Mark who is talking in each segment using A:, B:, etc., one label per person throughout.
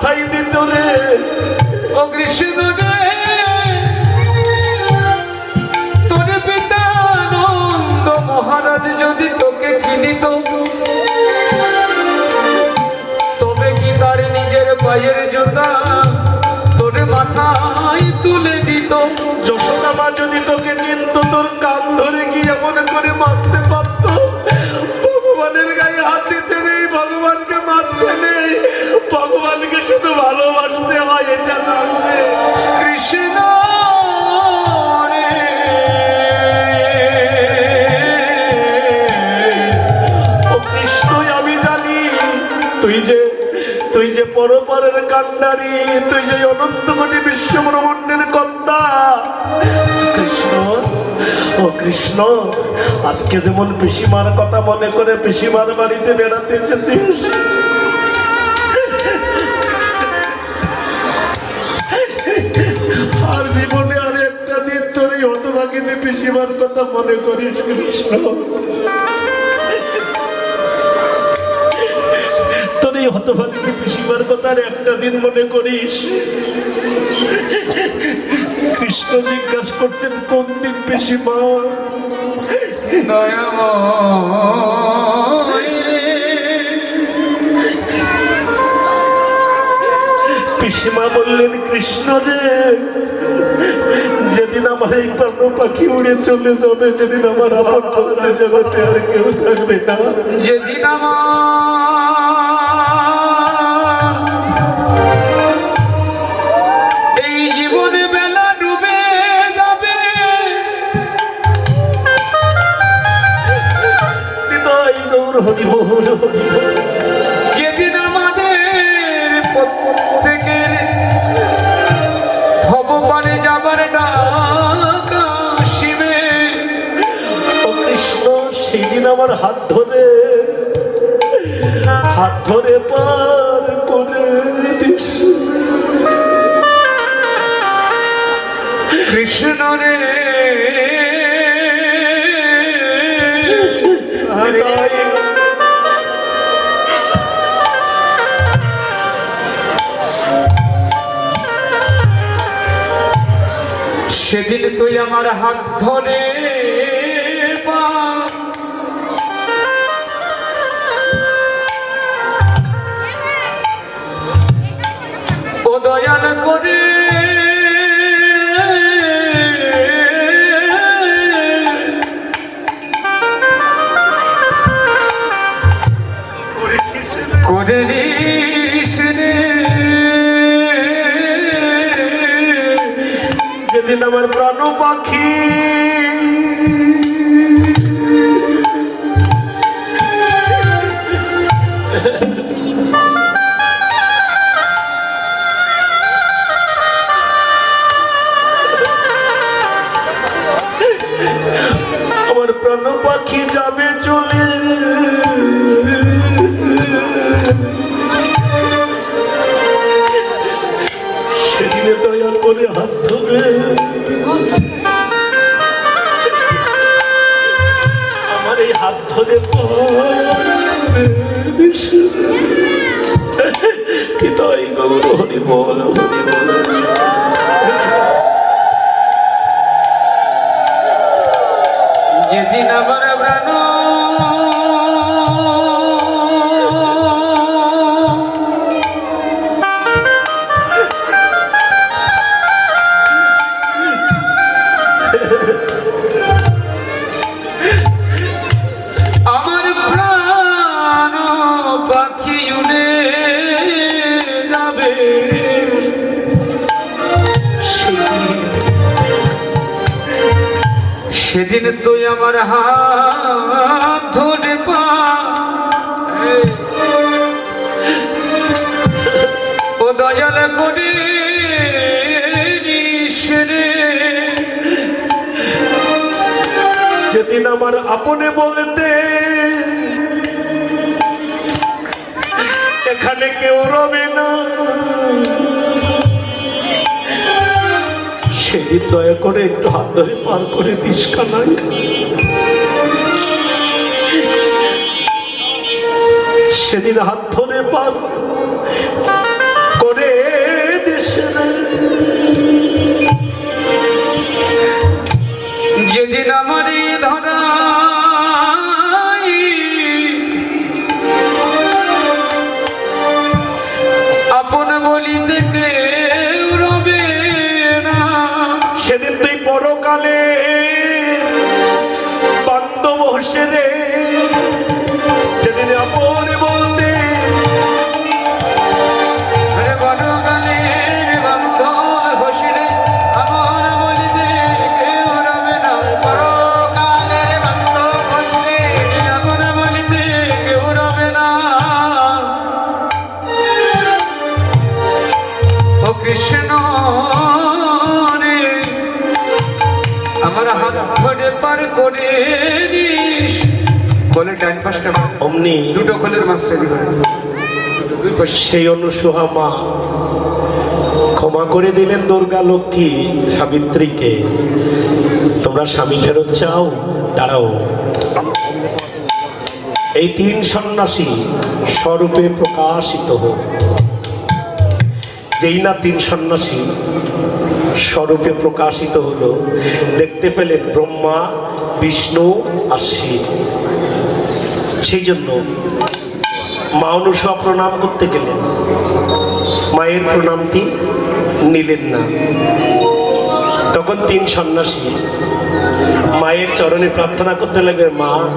A: কোথায় দিত
B: ও কৃষ্ণ তোর পিতা নন্দ মহারাজ যদি তোকে চিনিত তবে কি তার নিজের পায়ের জুতা তোর মাথায় তুলে দিত?
A: যশোদা মা যদি তোকে চিনত তোর কান ধরে কি এমন করে মারতে পারত। ভগবানকে শুধু ভালোবাসতে হয় এটা জানবে
B: কৃষ্ণ
A: ও কৃষ্ণই আমি জানি তুই যে তুই যে পরপারের কান্ডারি তুই যে অনন্ত কোটি বিশ্ব ব্রহ্মাণ্ডের কর্তা। কৃষ্ণ ও কৃষ্ণ আজকে যেমন পিসিমার কথা মনে করে পিসিমার বাড়িতে বেড়াতে এসেছিস জীবনে আর একটা দিন তোর এই হতভাগিনী পিসিমার কথা মনে করিস কৃষ্ণ। তোর এই হতভাগিনী পিসিমার কথা আর একটা দিন মনে করিস। কৃষ্ণ জিজ্ঞাসা করছেন, কোন দিন পিসিমা?
B: দয়াময়।
A: পিসিমা বললেন কৃষ্ণ রে যেদিন আমার এই প্রাণ পাখি উড়ে চলে যাবে যেদিন আমার আপন বলতে জগতে আর কেউ থাকবে না।
B: যেদিন আমার এই জীবনে বেলা ডুবে যাবে।
A: হৃদয় গৌর হরি হরি
B: যেদিন আমাদের প্রত্যেকের ভগবানে যাবার ডাক
A: ও কৃষ্ণ সেই দিন আমার হাত ধরে হাত ধরে পার করে দিস।
B: কৃষ্ণ রে। সেদিন তুই আমার হাত ধরে ও দয়াল করে।
A: আমার প্রাণ পাখি। আমার প্রাণ পাখি যাবে চলে। সেদিনে দয়া করে হাত এই হাত ধরে পড়ে দিস। কি তাই গৌর হরি বল হরি
B: যেদিন আমার প্রাণ
A: সেদিন
B: তুই আমার হাত ধরে পা ও দয়াল করে।
A: যেদিন আমার আপনে বলতে এখানে কেউ রবে না সেদিন দয়া করে একটু হাত ধরে পার করে দিস কানাই। সেদিন হাত ধরে পার
B: পার করে নিস। বলে ডান পাশটা
A: অমনি।
B: দুটো খোলের মাস্টারি করে
A: সেই অনুসুহা মা ক্ষমা করে দিলেন দুর্গা লক্ষ্মী সাবিত্রীকে। তোমরা স্বামী ফেরত চাও দাঁড়াও। এই তিন সন্ন্যাসী স্বরূপে প্রকাশিত হোক। যেই না তিন সন্ন্যাসী স্বরূপে প্রকাশিত হলো। দেখতে পেলেন ব্রহ্মা, বিষ্ণু আর শিব। সেই জন্য মা অনুসভা প্রণাম করতে গেলেন। মায়ের প্রণামটি নিলেন না। তখন তিন সন্ন্যাসী মায়ের চরণে প্রার্থনা করতে লাগলেন, মা,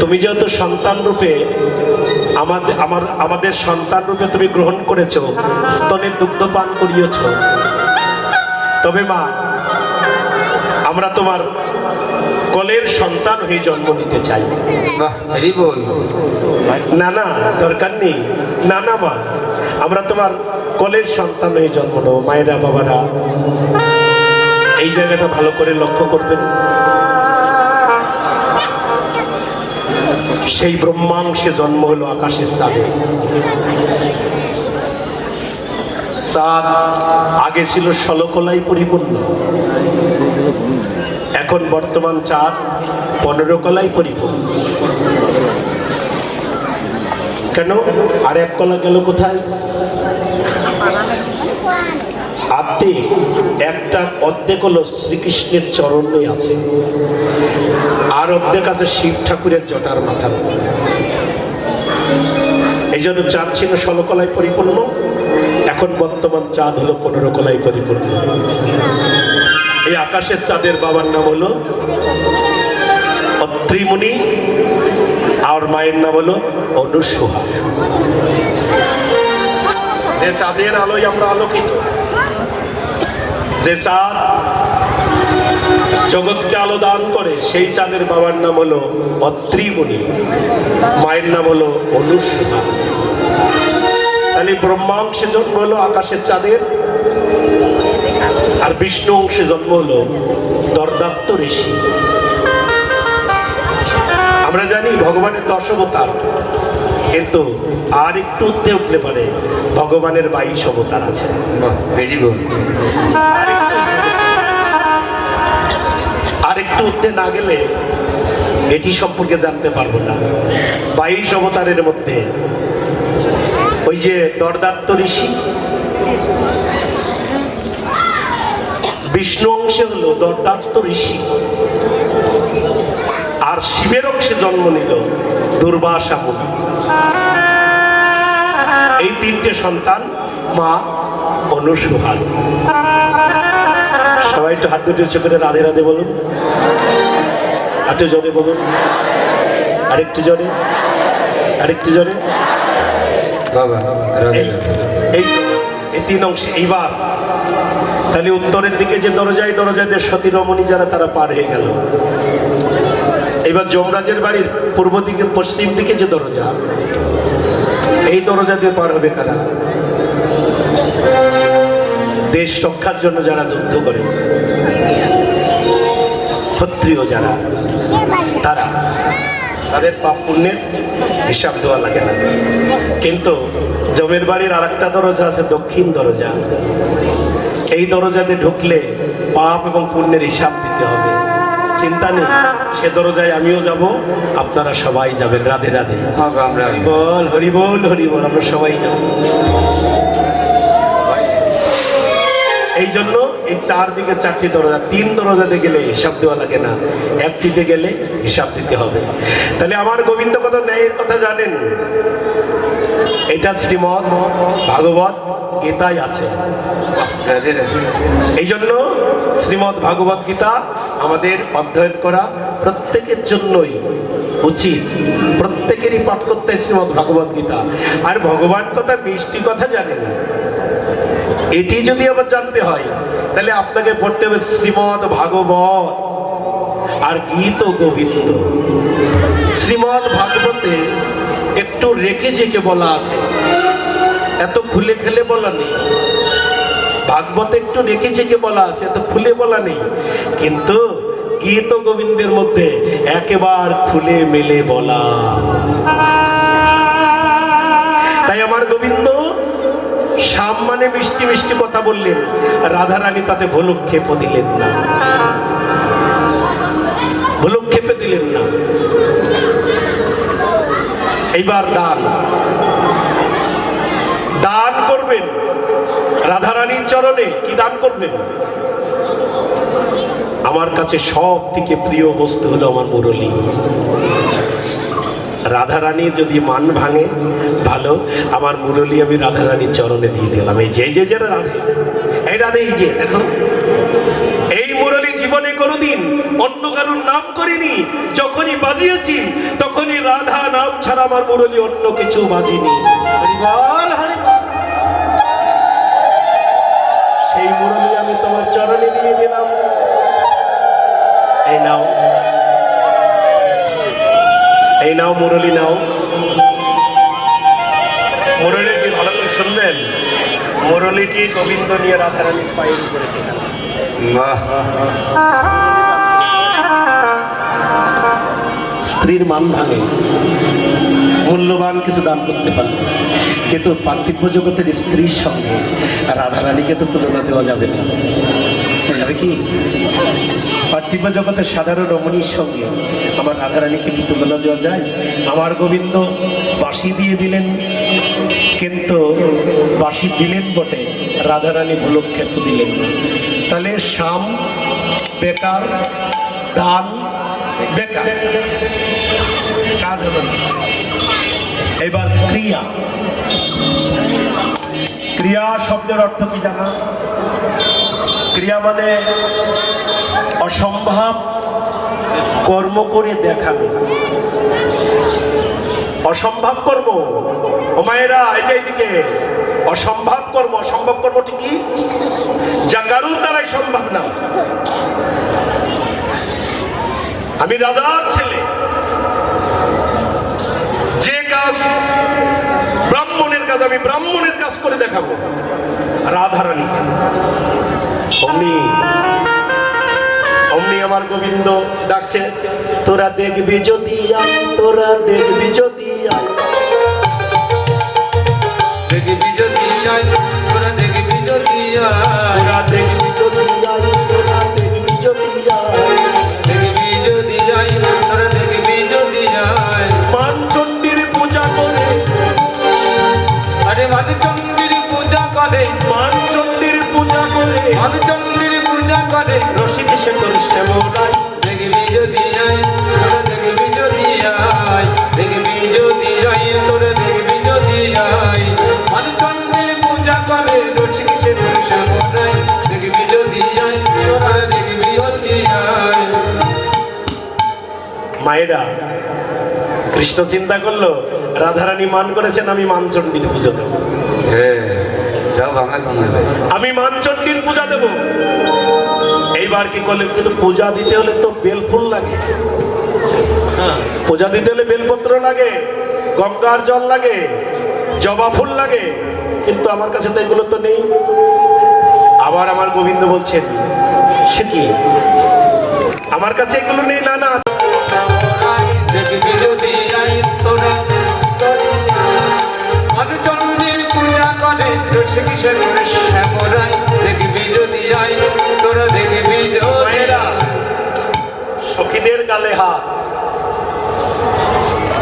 A: তুমি যেহেতু সন্তান রূপে আমাদের, আমার, আমাদের সন্তান রূপে তুমি গ্রহণ করেছ স্তনের দুগ্ধ পান করিয়েছ তবে মা আমরা তোমার কলের সন্তান হয়ে জন্ম দিতে চাই। না না দরকার নেই। না না মা আমরা তোমার কলের সন্তান হয়ে জন্ম নেব। মায়েরা বাবারা এই জায়গাটা ভালো করে লক্ষ্য করবেন। সেই ব্রহ্মাংশে জন্ম হলো আকাশের চাঁদে। চাঁদ আগে ছিল ষোলকলাই পরিপূর্ণ। এখন বর্তমান চাঁদ পনেরো কলাই পরিপূর্ণ। কেন? আর এক কলা গেল কোথায়? আর্ধেক একটা অর্ধেক হলো শ্রীকৃষ্ণের চরণে আছে। আর অর্ধেক আছে শিব ঠাকুরের জটার মাথা এই জন্য চাঁদ ছিল ষোলো কলায় পরিপূর্ণ। এখন বর্তমান চাঁদ হলো পনেরো কলায় পরিপূর্ণ। এই আকাশের চাঁদের বাবার নাম হলো অত্রিমুনি আর মায়ের নাম হলো অনুসুহা যে চাঁদের আলোয় আমরা আলোকিত, যে চাঁদ জগৎকে আলো দান করে, সেই চাঁদের বাবার নাম হলো অত্রিমুনি মায়ের নাম হলো অনুসুহা তাহলে ব্রহ্মা অংশে জন্ম হলো আকাশের চাঁদের। আর বিষ্ণু অংশে জন্ম হলো দর্দাত্ত ঋষি। আমরা জানি ভগবানের দশ অবতার কিন্তু আর একটু উঠতে উঠলে পারে ভগবানের বাইশ অবতার আছে। আর একটু উঠতে না গেলে এটি সম্পর্কে জানতে পারব না। বাইশ অবতারের মধ্যে ওই যে দর্দাত্ত ঋষি। বিষ্ণু অংশে হলো দর্দাত্ত ঋষি। আর শিবের অংশে জন্ম নিল দুর্বাসা এই তিনটে সন্তান, মা অনুসুহান সবাই একটু হাত দুটো উঁচু করে রাধে রাধে বলুন। একটু জোরে বলুন। আরেকটু জোরে। আরেকটু জোরে। এই এই তিন এইবার তাহলে উত্তরের দিকে যে দরজায় দরজায় সতী রমণী যারা, তারা পার হয়ে গেল। এবার যমরাজের বাড়ির পূর্ব দিকে, পশ্চিম দিকে যে দরজা, এই দরজা দিয়ে পার হবে কারা? দেশ রক্ষার জন্য যারা যুদ্ধ করে, ক্ষত্রিয় যারা, তারা। তাদের পাপ পুণ্যের হিসাব দেওয়া লাগে না। কিন্তু জমির বাড়ির আর একটা দরজা আছে দক্ষিণ দরজা। এই দরজাতে ঢুকলে পাপ এবং পুণ্যের হিসাব দিতে হবে। চিন্তা নেই সে দরজায় আমিও যাব আপনারা সবাই যাবেন রাধে রাধে।
B: হ্যাঁ গো, আমরা
A: বল হরি বল হরি বল আমরা সবাই যাব। এই জন্য এই চারদিকে চারটি দরজা, তিন দরজাতে গেলে হিসাব দেওয়া লাগে না। একটিতে গেলে হিসাব দিতে হবে। তাহলে আমার গোবিন্দ কত ন্যায়ের কথা জানেন? এটা শ্রীমদ ভাগবত গীতায় আছে। এই জন্য শ্রীমদ ভাগবত গীতা আমাদের অধ্যয়ন করা প্রত্যেকের জন্যই উচিত। প্রত্যেকেরই পাঠ করতে শ্রীমদ ভাগবত গীতা। আর ভগবান কথা মিষ্টি কথা জানেন। এটি যদি আবার জানতে হয় তাহলে আপনাকে পড়তে হবে শ্রীমদ ভাগবত। আর গীত গোবিন্দ। শ্রীমদ ভাগবতে একটু রেখে জেকে বলা আছে। এত খুলে খেলে বলা নেই। ভাগবত একটু রেখে জেগে বলা আছে, এত খুলে বলা নেই। কিন্তু গীত গোবিন্দের মধ্যে একেবার খুলে মেলে বলা। শাম মানে মিষ্টি মিষ্টি কথা বললেন। রাধারানী তাতে ভুলক্ষেপ দিলেন না। ভুলক্ষেপে দিলেন না। এইবার দান। দান করবেন। রাধারানীর চরণে কি দান করবেন? আমার কাছে সব থেকে প্রিয় বস্তু হলো আমার মুরলী। রাধারানী যদি মান ভাঙে ভালো, আমার মুরলী আমি রাধারানীর চরণে দিয়ে দিলাম। এই যে যে যারা রাধে। এই রাধে, এই যে, দেখো। এই মুরলী জীবনে কোনোদিন অন্য কারোর নাম করিনি। যখনই বাজিয়েছি, তখনই রাধা নাম ছাড়া আমার মুরলী অন্য কিছু বাজিনি। সেই মুরলী আমি তোমার চরণে দিয়ে দিলাম। এই নাও। এই নাও মুরলী, নাও। মুরলীটি গোবিন্দ নিয়ে রাধারানীর পায়ের উপরে স্ত্রীর মান ভাঙে, মূল্যবান কিছু দান করতে পারবে কিন্তু পার্থিব্য জগতের স্ত্রীর সঙ্গে রাধারানীকে তো তুলনা দেওয়া যাবে না। যাবে কি? পার্থিব জগতের সাধারণ রমণীর সঙ্গে আমার রাধারানীকে কি তুলনা দেওয়া যায়? আমার গোবিন্দ বাঁশি দিয়ে দিলেন কিন্তু বাঁশি দিলেন বটে, রাধারানী ভুলক্ষেপ দিলেন। তাহলে শাম বেকার, দান, বেকার, কাজ হলো এবার ক্রিয়া। ক্রিয়া শব্দের অর্থ কি জানা? ক্রিয়া মানে অসম্ভব কর্ম করে দেখানো। অসম্ভব কর্ম। ও মায়েরা, এই যে অসম্ভব কর্ম, অসম্ভব কর্মটি কি? যা কারুর দ্বারাই সম্ভব না। আমি রাজার ছেলে। যে কাজ ব্রাহ্মণের কাজ, আমি ব্রাহ্মণের কাজ করে দেখাবো। রাধারানীকে। অমনি অমনি আমার গোবিন্দ ডাকছে, তোরা দেখবি যদি তোরা দেখবি যদি করে রসিক সে তোর শ্যামরাই
B: দেখবি যদি আয় তোরা দেখবি যদি আয় দেখবি যদি আয় তোরা দেখবি যদি আয় পূজা করে রসিক সে পুরুষ মনাই দেখবি যদি আয় তোরা দেখবি যদি আয়
A: মায়েরা কৃষ্ণ চিন্তা করল রাধারানী মান করেছেন আমি মানচণ্ডীর পুজো দেবো।
B: হ্যাঁ দেবে
A: আমি মানচণ্ডীর পূজা দেব। এইবার কি করলেন কিন্তু পূজা দিতে হলে তো বেলফুল লাগে। হ্যাঁ, পূজা দিতে হলে বেলপত্র লাগে গঙ্গার জল লাগে জবা ফুল লাগে। কিন্তু আমার কাছে তো এগুলো তো নেই। আবার আমার গোবিন্দ বলছেন সে কি? আমার কাছে এগুলো নেই না না।
B: পূজা করে
A: গালে হাত।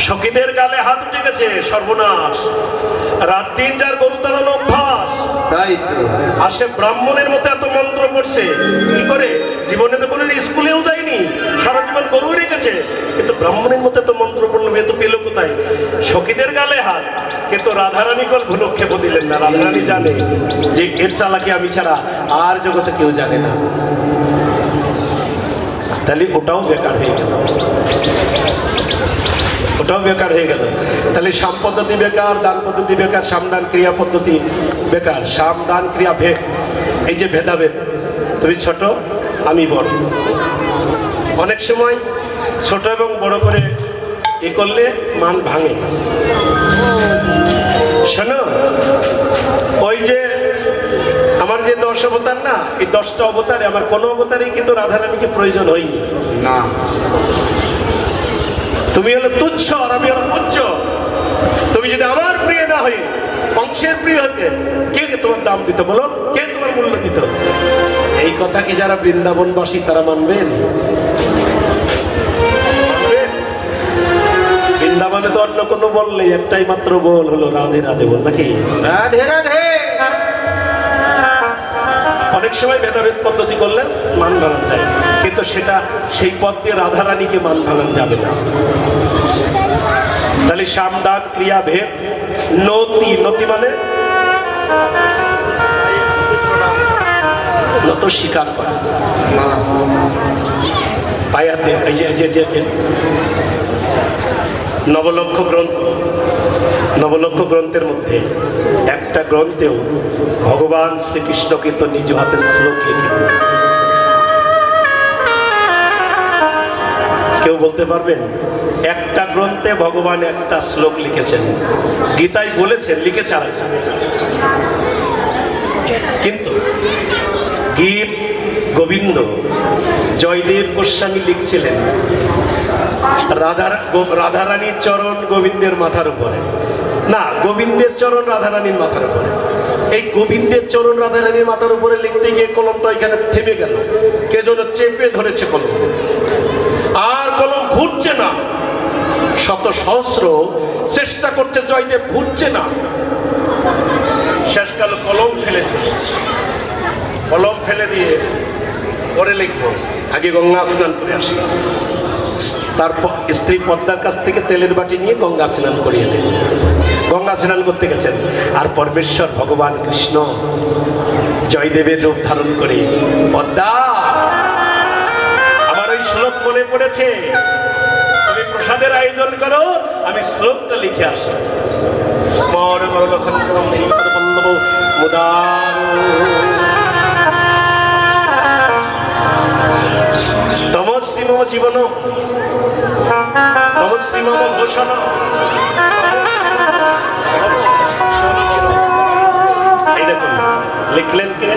A: সখীদের গালে হাত উঠে গেছে সর্বনাশ। রাত দিন যার গরু তাড়ানো অভ্যাস। আর সে ব্রাহ্মণের মতো এত মন্ত্র পড়ছে। কি করে? জীবনে তো কোনো স্কুলেও যায়নি। সারা জীবন গরু রেখেছে। কিন্তু ব্রাহ্মণের মতো এত মন্ত্র পড়ল এত পেল কোথায়? সখীদের গালে হাত। কিন্তু রাধারানী কল ভুলক্ষেপ দিলেন না। রাধারানী জানে যে এর চালাকি আমি ছাড়া আর জগতে কেউ জানে না। তাহলে ওটাও বেকার হয়ে গেল। ওটাও বেকার হয়ে গেল। তাহলে সাম পদ্ধতি বেকার, দান পদ্ধতি বেকার সামদান ক্রিয়া পদ্ধতি বেকার। সাম দান ক্রিয়া ভেদ, এই যে ভেদাভেদ, তুমি ছোট, আমি বড়। অনেক সময় ছোট এবং বড় করে এ করলে মান ভাঙে। শোনো, ওই যে আমার যে দশ অবতার না এই দশটা অবতারে আমার কোনো অবতারেই কিন্তু রাধারানীকে প্রয়োজন হয়নি।
B: না।
A: তুমি হলো তুচ্ছ আর আমি হলো পুচ্ছ তুমি যদি আমার প্রিয় না হয়ে কংসের প্রিয় হতে কে তোমার দাম দিত বলো? কে তোমার মূল্য দিত? এই কথা কি যারা বৃন্দাবনবাসী তারা মানবেন? মানবেন? বৃন্দাবনে তো অন্য কোনো বললে একটাই মাত্র বল হলো রাধে রাধে বল নাকি?
C: রাধে রাধে!
A: অনেক সময় ভেদাভেদ পদ্ধতি করলে মান ভাঙান যায়। কিন্তু সেটা সেই পথ দিয়ে রাধারানীকে মান ভাঙান যাবে না। তাহলে সামদান ক্রিয়া, ভেদ, নতি নতি মানে? নত স্বীকার করা। পায়াতে নবলক্ষ গ্রন্থ। নবলক্ষ গ্রন্থের মধ্যে একটা গ্রন্থেও ভগবান শ্রীকৃষ্ণ কিন্তু নিজ হাতে শ্লোক লিখে কেউ বলতে পারবেন, একটা গ্রন্থে ভগবান একটা শ্লোক লিখেছেন। গীতায় বলেছেন, লিখেছে আর কিন্তু গীত গোবিন্দ জয়দেব গোস্বামী লিখছিলেন, রাধার রাধারানীর চরণ গোবিন্দের মাথার উপরে। না, গোবিন্দের চরণ রাধারানীর মাথার উপরে। এই গোবিন্দের চরণ রাধারানীর মাথার উপরে লিখতে গিয়ে কলমটা এখানে থেমে গেল। কে যেন চেপে ধরেছে কলম। আর কলম ঘুরছে না। শত সহস্র চেষ্টা করছে জয়দেব, ঘুরছে না। শেষকাল কলম ফেলে কলম ফেলে দিয়ে পরে লিখব। আগে গঙ্গা স্নান করে আসি। তারপর স্ত্রী পদ্মার কাছ থেকে তেলের বাটি নিয়ে গঙ্গা স্নান করিয়ে এলেন। গঙ্গা স্নান করতে গেছেন। আর পরমেশ্বর, ভগবান কৃষ্ণ জয়দেবের রূপ ধারণ করে, পদ্মা, আমার ওই শ্লোক মনে পড়েছে। তুমি প্রসাদের আয়োজন করো, আমি শ্লোকটা লিখে আসি। স্মর বরলখণ্ডম পল্লব মুদার জীবন লিখলেন কে?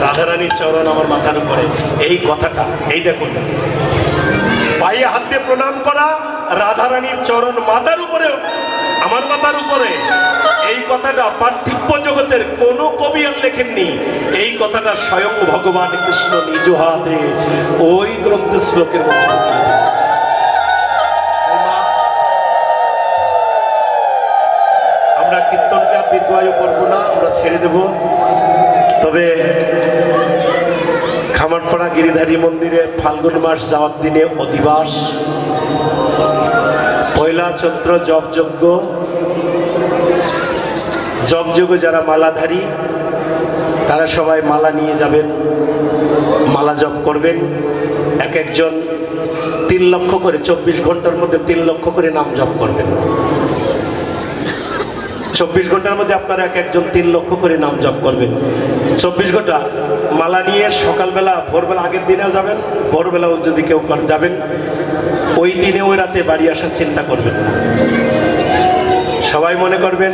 A: রাধারানীর চরণ আমার মাথার উপরে। এই কথাটা, এই দেখুন। পায়ে হাত দিয়ে প্রণাম করা রাধারানীর চরণ মাথার উপরে আমার মাথার উপরে। এই কথাটা পার্থিব্য জগতের কোন কবি আর লেখেননি। এই কথাটা স্বয়ং ভগবান কৃষ্ণ নিজ হাতে ওই গ্রন্থ শ্লোকের মধ্যে আমরা কীর্তনকে আর দীর্ঘায়ু করব না, আমরা ছেড়ে দেব। তবে খামারপাড়া গিরিধারী মন্দিরে ফাল্গুন মাস যাওয়ার দিনে অধিবাস, পয়লা চৈত্র জপযজ্ঞ জপযজ্ঞ যারা মালাধারী, তারা সবাই মালা নিয়ে যাবেন, মালা জপ করবেন। এক একজন তিন লক্ষ করে, চব্বিশ ঘণ্টার মধ্যে তিন লক্ষ করে নাম জপ করবেন। চব্বিশ ঘণ্টার মধ্যে আপনারা এক একজন তিন লক্ষ করে নাম জপ করবেন। চব্বিশ ঘণ্টা মালা নিয়ে সকালবেলা, ভোরবেলা, আগের দিনেও যাবেন, ভোরবেলাও যদি কেউ যাবেন, ওই দিনে, ওই রাতে বাড়ি আসার চিন্তা করবেন না। সবাই মনে করবেন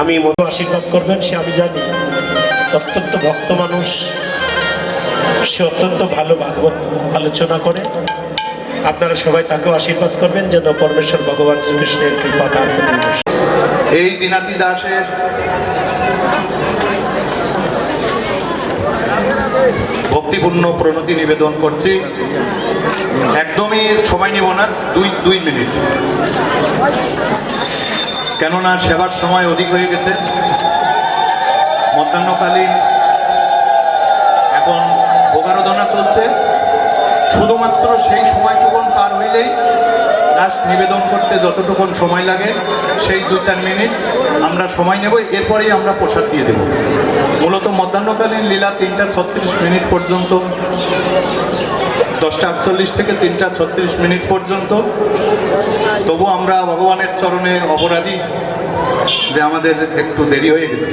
A: আমি মতো আশীর্বাদ করবেন, সে আমি জানি। অত্যন্ত ভক্ত মানুষ, সে অত্যন্ত ভালো ভাগবত আলোচনা করে। আপনারা সবাই তাকেও আশীর্বাদ করবেন, যেন পরমেশ্বর ভগবান শ্রীকৃষ্ণের কৃপা তার
C: এই দিনাতি দাসের ভক্তিপূর্ণ প্রণতি নিবেদন করছি। একদমই সময় নিব না, দুই দুই মিনিট। কেননা সেবার সময় অধিক হয়ে গেছে। মধ্যাহ্নকালীন এখন ভোগারোদনা চলছে। শুধুমাত্র সেই সময়টুকুন পার হইলেই লাস্ট নিবেদন করতে যতটুকুন সময় লাগে, সেই দু চার মিনিট। আমরা সময় নেব, এরপরেই আমরা প্রসাদ দিয়ে দেব। মূলত মধ্যাহ্নকালীন লীলা তিনটা ছত্রিশ মিনিট পর্যন্ত, দশটা আটচল্লিশ থেকে তিনটা ছত্রিশ মিনিট পর্যন্ত। তবু আমরা ভগবানের চরণে অপরাধী যে আমাদের একটু দেরি হয়ে গেছে।